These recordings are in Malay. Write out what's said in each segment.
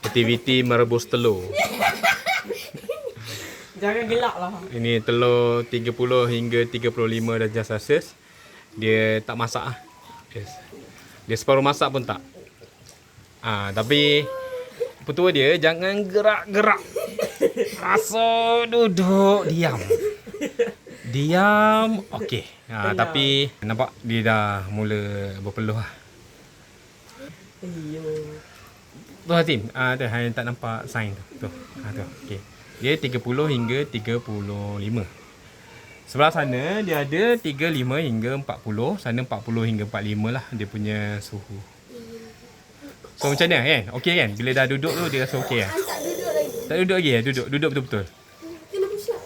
Aktiviti merebus telur. Jangan gelak lah. Ini telur 30 hingga 35 darjah Celsius. Dia tak masak ah. Yes. Dia separuh masak pun tak. Ah, tapi petua dia jangan gerak-gerak. Rasa duduk diam. Diam. Okey. Ha, tapi nampak dia dah mula berpeluh lah. Iyo. Tu Hatim, ah tu hang tak nampak sign tu. Tu. Ha tu. Okey. Dia 30 hingga 35. Sebelah sana dia ada 35 hingga 40, sana 40 hingga 45 lah dia punya suhu. So macam mana kan? Okey kan? Bila dah duduk tu dia rasa okey kan? Tak duduk lagi. Tak duduk lagi ya? Duduk, duduk betul-betul. Kena pusat.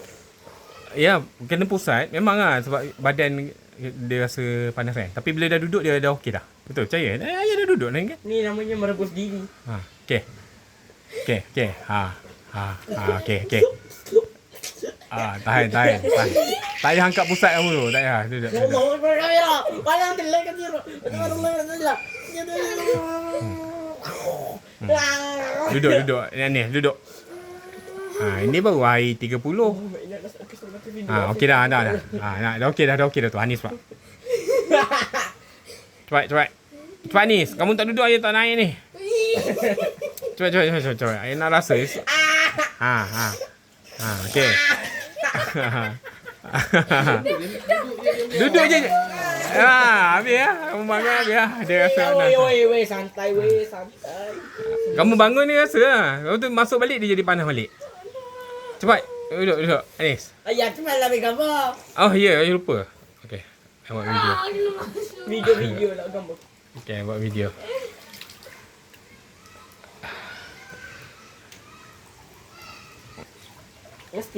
Ya, kena pusat memang lah sebab badan dia rasa panas kan. Tapi bila dah duduk dia dah okey dah. Betul percaya? Eh, ya dah duduk dah kan? Ni namanya merebus diri. Ha, okey. Okey, okey. Ha. Ha, ha okey, okey. Ah, tahan, tahan, tahan. Tak payah angkat pusat kamu tu. Tak payah. Duduk, Ya duduk. Allah, kamera. Palang telah kan dia. Telah. Duduk, duduk. Ni, ni, duduk. Ha, ini baru hari 30. Ha, okey dah, dah, dah. Ha, dah, dah okey dah, dah okey dah tu. Anis pak. Cepat, cepat. Cepat Anis, kamu tak duduk aja tak naik ni. Cepat, cepat, cepat, cepat. cepat. Ayah nak rasa. Ha, ha. Ha, okey. duduk je. Ha, habis ya. Kamu bangun habis ya. Dia rasa nak. Wei, wei, wei, santai, wei, santai. Kamu bangun ni rasa lah. Kamu tu masuk balik dia jadi panas balik. Cepat. Duduk, duduk. Anis. Ayah, tu malah ambil gambar. Oh, ya. Yeah, saya lupa. Okay. Saya buat video. Video-video lah gambar. Okay, buat video.